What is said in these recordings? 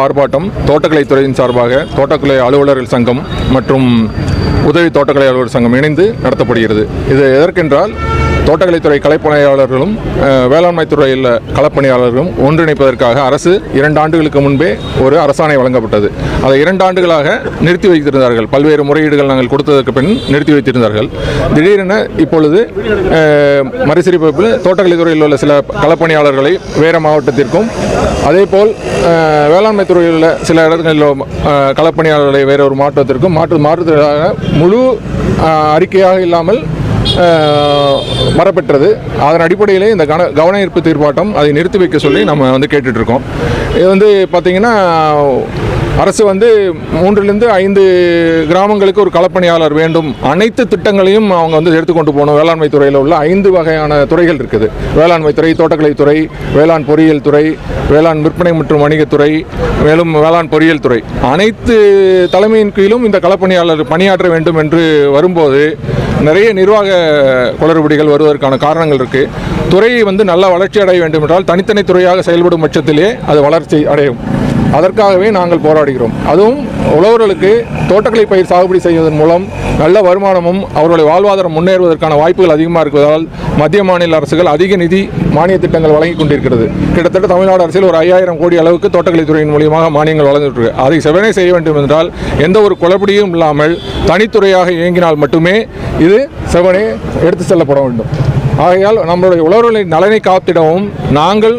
ஆர்ப்பாட்டம் தோட்டக்கலைத்துறையின் சார்பாக தோட்டக்கலை அலுவலர்கள் சங்கம் மற்றும் உதவி தோட்டக்கலை அலுவலர் சங்கம் இணைந்து நடத்தப்படுகிறது. இது எதற்கென்றால் தோட்டக்கலைத்துறை கலைப்பணியாளர்களும் வேளாண்மை துறையில் களப்பணியாளர்களும் ஒன்றிணைப்பதற்காக அரசு இரண்டு ஆண்டுகளுக்கு முன்பே ஒரு அரசாணை வழங்கப்பட்டது. அதை இரண்டு ஆண்டுகளாக நிறுத்தி வைத்திருந்தார்கள். பல்வேறு முறையீடுகள் நாங்கள் கொடுத்ததற்கு பின் நிறுத்தி வைத்திருந்தார்கள். திடீரென இப்பொழுது அஹ், மறுசீரமைப்பில் தோட்டக்கலைத்துறையில் உள்ள சில களப்பணியாளர்களை வேறு மாவட்டத்திற்கும் அதேபோல் அஹ், வேளாண்மை துறையில் உள்ள சில இடங்களில் களப்பணியாளர்களை வேற ஒரு மாவட்டத்திற்கும் மாற்று மாற்றுதலாக முழு அறிக்கையாக இல்லாமல் வரப்பெற்றது. அதன் அடிப்படையிலே இந்த கன கவன ஈர்ப்பு தீர்ப்பாட்டம் அதை நிறுத்தி வைக்க சொல்லி நம்ம வந்து கேட்டுட்ருக்கோம் இது வந்து பார்த்திங்கன்னா அரசு வந்து மூன்றிலிருந்து ஐந்து கிராமங்களுக்கு ஒரு களப்பணியாளர் வேண்டும். அனைத்து திட்டங்களையும் அவங்க வந்து எடுத்துக்கொண்டு போகணும். வேளாண்மை துறையில் உள்ள ஐந்து வகையான துறைகள் இருக்குது. வேளாண்மை துறை தோட்டக்கலைத்துறை வேளாண் பொறியியல் துறை வேளாண் விற்பனை மற்றும் வணிகத்துறை மேலும் வேளாண் பொறியியல் துறை. அனைத்து தலைமையின் கீழும் இந்த களப்பணியாளர் பணியாற்ற வேண்டும் என்று வரும்போது நிறைய நிர்வாக குளறுபடிகள் வருவதற்கான காரணங்கள் இருக்குது துறை வந்து நல்ல வளர்ச்சி அடைய வேண்டும் என்றால் தனித்தனி துறையாக செயல்படும் பட்சத்திலே அது வளர்ச்சி அடையும். அதற்காகவே நாங்கள் போராடுகிறோம். அதுவும் உழவர்களுக்கு தோட்டக்கலை பயிர் சாகுபடி செய்வதன் மூலம் நல்ல வருமானமும் அவர்களுடைய வாழ்வாதாரம் முன்னேறுவதற்கான வாய்ப்புகள் அதிகமாக இருப்பதால் மத்திய மாநில அரசுகள் அதிக நிதி மானிய திட்டங்கள் வழங்கி கொண்டிருக்கிறது. கிட்டத்தட்ட தமிழ்நாடு அரசில் ஒரு ஐயாயிரம் கோடி அளவுக்கு தோட்டக்கலைத்துறையின் மூலியமாக மானியங்கள் வழங்கிட்டு அதை செவனே செய்ய வேண்டும் என்றால் எந்த ஒரு குழப்படியும் இல்லாமல் தனித்துறையாக இயங்கினால் மட்டுமே இது செவனே எடுத்து செல்லப்பட வேண்டும். ஆகையால் நம்மளுடைய உழவர்களின் நலனை காத்திடவும் நாங்கள்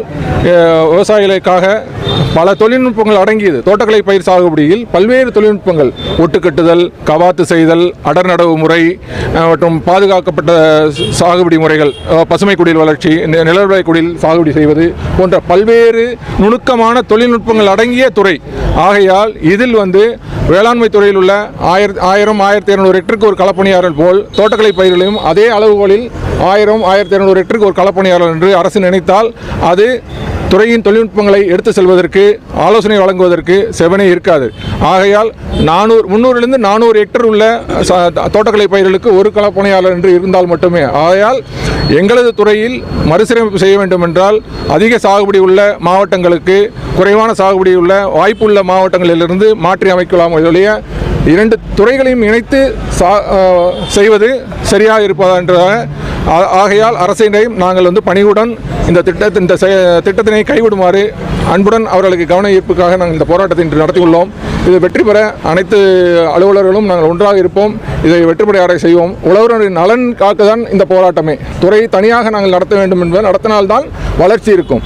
விவசாயிகளுக்காக பல தொழில்நுட்பங்கள் அடங்கியது. தோட்டக்கலை பயிர் சாகுபடியில் பல்வேறு தொழில்நுட்பங்கள். ஒட்டுக்கட்டுதல் கவாத்து செய்தல் அடர் நடவு முறை மற்றும் பாதுகாக்கப்பட்ட சாகுபடி முறைகள் பசுமை குடில் வளர்ச்சி நிலவரை குடில் சாகுபடி செய்வது போன்ற பல்வேறு நுணுக்கமான தொழில்நுட்பங்கள் அடங்கிய துறை. ஆகையால் இதில் வந்து வேளாண்மை துறையில் உள்ள ஆயிரத்தி ஆயிரம் ஆயிரத்தி இருநூறு ஹெக்டருக்கு ஒரு களப்பணியாளர் போல் தோட்டக்கலை பயிர்களையும் அதே அளவுகளில் ஆயிரம் ஆயிரத்தி இருநூறு ஹெக்டருக்கு ஒரு களப்பணியாளர் என்று அரசு நினைத்தால் அது துறையின் தொழில்நுட்பங்களை எடுத்து செல்வதற்கு ஆலோசனை வழங்குவதற்கு செவனே இருக்காது. ஆகையால் நானூறு முந்நூறிலிருந்து நானூறு ஹெக்டர் உள்ள தோட்டக்கலை பயிர்களுக்கு ஒரு களப்பணியாளர் என்று இருந்தால் மட்டுமே. ஆகையால் எங்களது துறையில் மறுசீரமைப்பு செய்ய வேண்டும் என்றால் அதிக சாகுபடி உள்ள மாவட்டங்களுக்கு குறைவான சாகுபடி உள்ள வாய்ப்புள்ள மாவட்டங்களிலிருந்து மாற்றி அமைக்கலாம். ஒழிய இரண்டு துறைகளையும் இணைத்து சா செய்வது சரியாக இருப்பதா என்றதாக ஆகையால் அரசினையும் நாங்கள் வந்து பணிவுடன் இந்த திட்டத்தின் இந்த செய- திட்டத்தினை கைவிடுமாறு அன்புடன் அவர்களுக்கு கவன ஈர்ப்புக்காக நாங்கள் இந்த போராட்டத்தை இன்று நடத்தியுள்ளோம் இது வெற்றி பெற அனைத்து அலுவலர்களும் நாங்கள் ஒன்றாக இருப்போம். இதை வெற்றி செய்வோம். உழவர்களின் நலன் காக்க தான் இந்த போராட்டமே. துறை தனியாக நாங்கள் நடத்த வேண்டும் என்பது நடத்தினால்தான் வளர்ச்சி இருக்கும்.